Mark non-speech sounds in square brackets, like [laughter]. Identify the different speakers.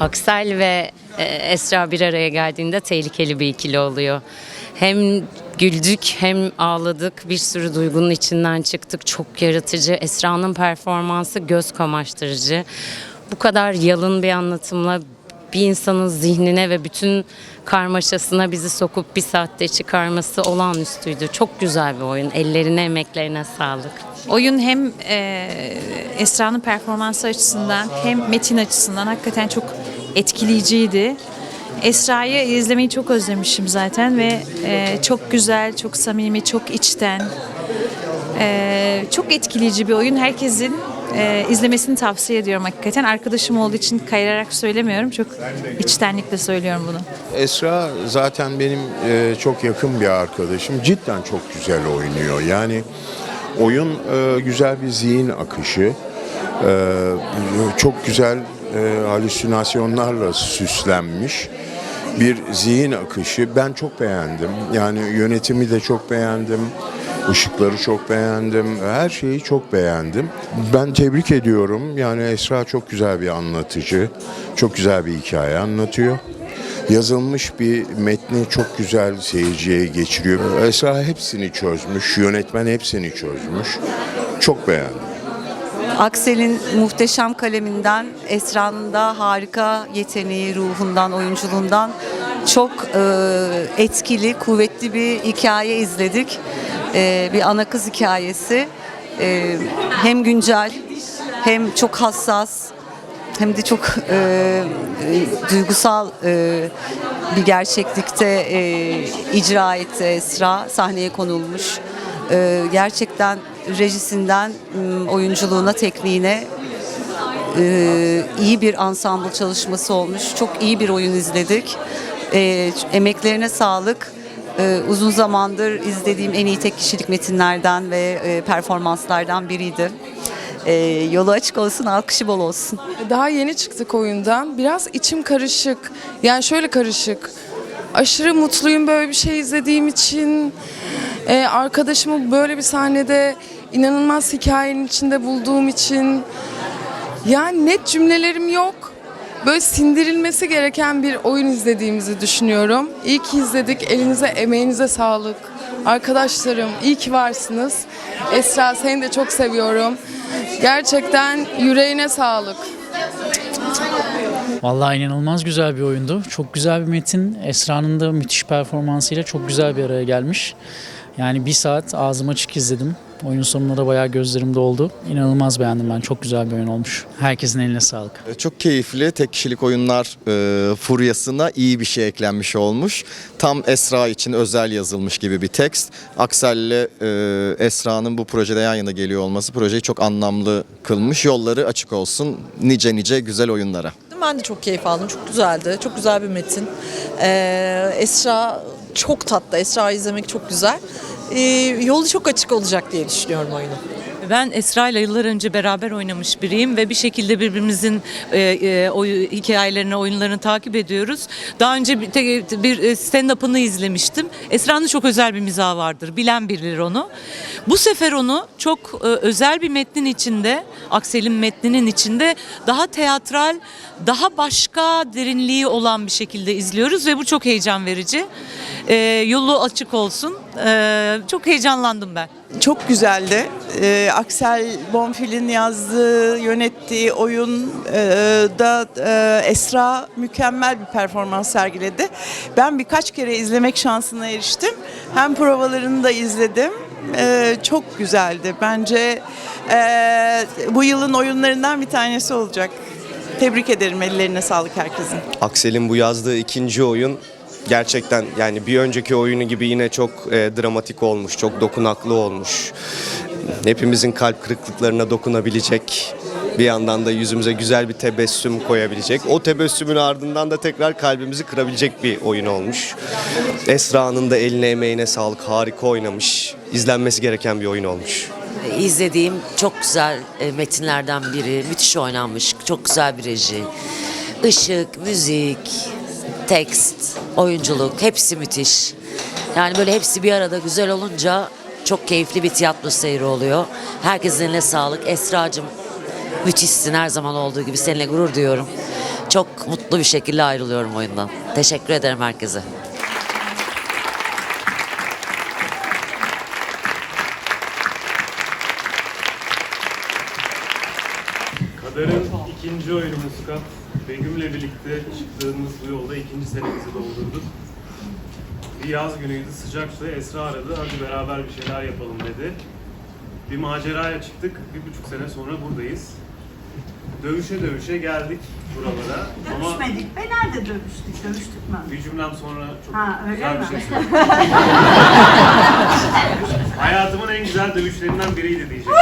Speaker 1: Aksel ve e, Esra bir araya geldiğinde tehlikeli bir ikili oluyor. Hem güldük hem ağladık. Bir sürü duygunun içinden çıktık. Çok yaratıcı. Esra'nın performansı göz kamaştırıcı. Bu kadar yalın bir anlatımla bir insanın zihnine ve bütün karmaşasına bizi sokup bir saatte çıkarması olağanüstüydü. Çok güzel bir oyun. Ellerine, emeklerine sağlık.
Speaker 2: Oyun hem e, Esra'nın performansı açısından hem metin açısından hakikaten çok etkileyiciydi. Esra'yı izlemeyi çok özlemişim zaten ve e, çok güzel, çok samimi, çok içten, e, çok etkileyici bir oyun. Herkesin e, izlemesini tavsiye ediyorum hakikaten. Arkadaşım olduğu için kayırarak söylemiyorum. Çok içtenlikle söylüyorum bunu.
Speaker 3: Esra zaten benim e, çok yakın bir arkadaşım. Cidden çok güzel oynuyor. Yani oyun e, güzel bir zihin akışı. E, çok güzel e, halüsinasyonlarla süslenmiş bir zihin akışı. Ben çok beğendim. Yani yönetimi de çok beğendim. Işıkları çok beğendim. Her şeyi çok beğendim. Ben tebrik ediyorum. Yani Esra çok güzel bir anlatıcı. Çok güzel bir hikaye anlatıyor. Yazılmış bir metni çok güzel seyirciye geçiriyor. Esra hepsini çözmüş. Yönetmen hepsini çözmüş. Çok beğendim.
Speaker 4: Aksel'in muhteşem kaleminden, Esra'nın da harika yeteneği, ruhundan, oyunculuğundan çok e, etkili, kuvvetli bir hikaye izledik. E, bir ana kız hikayesi. E, hem güncel, hem çok hassas, hem de çok e, duygusal e, bir gerçeklikte e, icra etti Esra. Sahneye konulmuş. E, gerçekten rejisinden oyunculuğuna, tekniğine e, iyi bir ensemble çalışması olmuş. Çok iyi bir oyun izledik. E, emeklerine sağlık. E, uzun zamandır izlediğim en iyi tek kişilik metinlerden ve e, performanslardan biriydi. E, yolu açık olsun, alkışı bol olsun.
Speaker 5: Daha yeni çıktık oyundan. Biraz içim karışık. Yani şöyle karışık. Aşırı mutluyum böyle bir şey izlediğim için. Ee, arkadaşımı böyle bir sahnede inanılmaz hikayenin içinde bulduğum için. Yani net cümlelerim yok. Böyle sindirilmesi gereken bir oyun izlediğimizi düşünüyorum. İyi ki izledik. Elinize, emeğinize sağlık. Arkadaşlarım iyi ki varsınız. Esra seni de çok seviyorum. Gerçekten yüreğine sağlık.
Speaker 6: Vallahi inanılmaz güzel bir oyundu. Çok güzel bir metin. Esra'nın da müthiş performansıyla çok güzel bir araya gelmiş. Yani bir saat ağzım açık izledim. Oyunun sonunda da bayağı gözlerim doldu. İnanılmaz beğendim ben. Çok güzel bir oyun olmuş. Herkesin eline sağlık.
Speaker 7: E, Çok keyifli. Tek kişilik oyunlar e, furyasına iyi bir şey eklenmiş olmuş. Tam Esra için özel yazılmış gibi bir tekst. Aksel ile e, Esra'nın bu projede yan yana geliyor olması projeyi çok anlamlı kılmış. Yolları açık olsun nice nice güzel oyunlara.
Speaker 8: Ben de çok keyif aldım. Çok güzeldi. Çok güzel bir metin. Ee, Esra çok tatlı. Esra'yı izlemek çok güzel. Ee, yolu çok açık olacak diye düşünüyorum oyunu.
Speaker 9: Ben Esra ile yıllar önce beraber oynamış biriyim ve bir şekilde birbirimizin e, e, oy, hikayelerini, oyunlarını takip ediyoruz. Daha önce bir, te- bir e, stand-up'ını izlemiştim. Esra'nın çok özel bir mizahı vardır. Bilen bilir onu. Bu sefer onu çok e, özel bir metnin içinde, Aksel'in metninin içinde daha teatral, daha başka derinliği olan bir şekilde izliyoruz ve bu çok heyecan verici. E, yolu açık olsun. E, çok heyecanlandım ben.
Speaker 10: Çok güzeldi. Ee, Aksel Bonfil'in yazdığı, yönettiği oyun e, da e, Esra mükemmel bir performans sergiledi. Ben birkaç kere izlemek şansına eriştim. Hem provalarını da izledim. Ee, çok güzeldi. Bence e, bu yılın oyunlarından bir tanesi olacak. Tebrik ederim. Ellerine sağlık herkesin.
Speaker 11: Aksel'in bu yazdığı ikinci oyun gerçekten yani bir önceki oyunu gibi yine çok e, dramatik olmuş, çok dokunaklı olmuş. Hepimizin kalp kırıklıklarına dokunabilecek, bir yandan da yüzümüze güzel bir tebessüm koyabilecek. O tebessümün ardından da tekrar kalbimizi kırabilecek bir oyun olmuş. Esra'nın da eline emeğine sağlık, harika oynamış. İzlenmesi gereken bir oyun olmuş.
Speaker 12: izlediğim çok güzel e, metinlerden biri. Müthiş oynanmış. Çok güzel bir reji. Işık, müzik, tekst, oyunculuk hepsi müthiş. Yani böyle hepsi bir arada güzel olunca çok keyifli bir tiyatro seyri oluyor. Herkesin eline sağlık. Esra'cığım müthişsin her zaman olduğu gibi. Seninle gurur duyuyorum. Çok mutlu bir şekilde ayrılıyorum oyundan. Teşekkür ederim herkese.
Speaker 13: Kader'in ikinci oyunu Muskat. Begüm'le birlikte çıktığımız bu yolda ikinci senemizi doldurduk. Bir yaz günüydü, sıcaktı. Esra aradı, hadi beraber bir şeyler yapalım dedi. Bir maceraya çıktık, bir buçuk sene sonra buradayız. Dövüşe dövüşe geldik buralara. Ama
Speaker 14: Dövüşmedik be nerede dövüştük? Dövüştük mü?
Speaker 13: bir cümlem sonra çok
Speaker 14: Ha, öyle
Speaker 13: güzel
Speaker 14: mi?
Speaker 13: bir şey söyleyeyim. [laughs] Hayatımın en güzel dövüşlerinden biriydi diyeceğim.